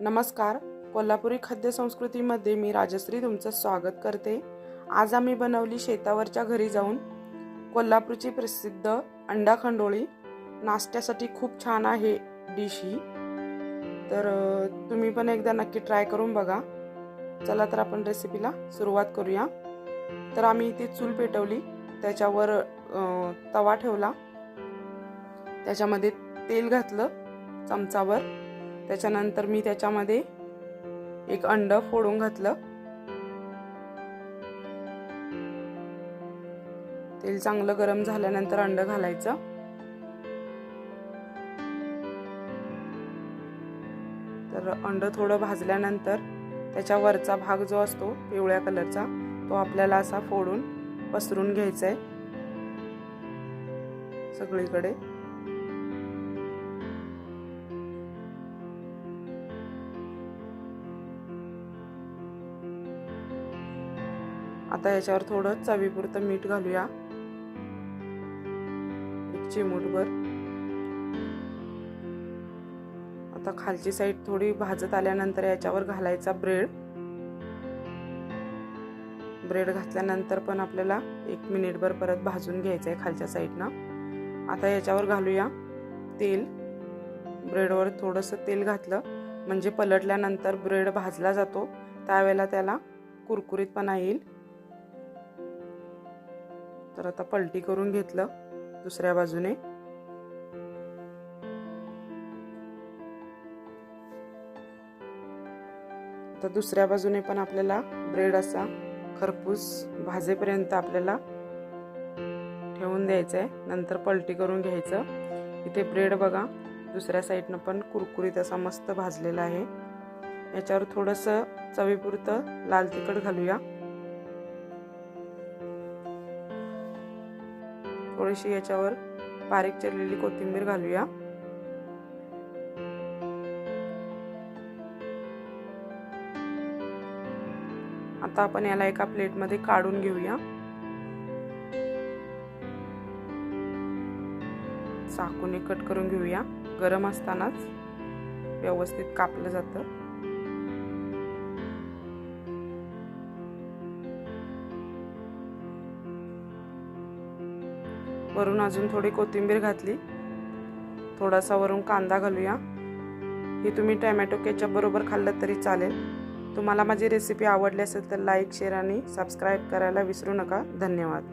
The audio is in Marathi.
नमस्कार. कोल्हापुरी खाद्य संस्कृतीमध्ये मी राजश्री तुमचं स्वागत करते. आज आम्ही बनवली शेतावरच्या घरी जाऊन कोल्हापूरची प्रसिद्ध अंडा खंडोळी. नाश्त्यासाठी खूप छान आहे डिश ही. तर तुम्ही पण एकदा नक्की ट्राय करून बघा. चला तर आपण रेसिपीला सुरुवात करूया. तर आम्ही इथे चूल पेटवली. त्याच्यावर तवा ठेवला. त्याच्यामध्ये तेल घातलं चमचावर. त्याच्यानंतर मी त्याच्यामध्ये एक अंड फोडून घातलं. तेल चांगलं गरम झाल्यानंतर अंड घालायचं. तर अंड थोडं भाजल्यानंतर त्याच्या वरचा भाग जो असतो पिवळ्या कलरचा तो आपल्याला असा फोडून पसरून घ्यायचा आहे सगळीकडे. आता याच्यावर थोडं चवीपुरतं मीठ घालूया. एक चिमूटभर. आता खालची साईड थोडी भाजत आल्यानंतर याच्यावर घालायचा ब्रेड. ब्रेड घातल्यानंतर पण आपल्याला एक मिनिटभर परत भाजून घ्यायचं आहे खालच्या साईडनं. आता याच्यावर घालूया तेल. ब्रेडवर थोडंसं तेल घातलं म्हणजे पलटल्यानंतर ब्रेड भाजला जातो. त्यावेळेला त्याला कुरकुरीतपणा येईल. तर आता पलटी करून घेतलं दुसऱ्या बाजूने. तर दुसऱ्या बाजूने पण आपल्याला ब्रेड असा खरपूस भाजेपर्यंत आपल्याला ठेवून द्यायचं आहे नंतर पलटी करून घ्यायचं. इथे ब्रेड बघा दुसऱ्या साईडनं पण कुरकुरीत असा मस्त भाजलेला आहे. याच्यावर थोडंसं चवीपुरतं लाल तिखट घालूया. थोडीशी याच्यावर बारीक चिरलेली कोथिंबीर घालूया. आता आपण याला एका प्लेटमध्ये काढून घेऊया. चाकूने कट करून घेऊया. गरम असतानाच व्यवस्थित कापलं जातं. वरून अजून थोडी कोथिंबीर घातली. थोडासा वरून कांदा घालूया. ही तुम्ही टॅमॅटो केचप बरोबर खाल्लं तरी चालेल. तुम्हाला माझी रेसिपी आवडली असेल तर लाईक शेअर आणि सबस्क्राईब करायला विसरू नका. धन्यवाद.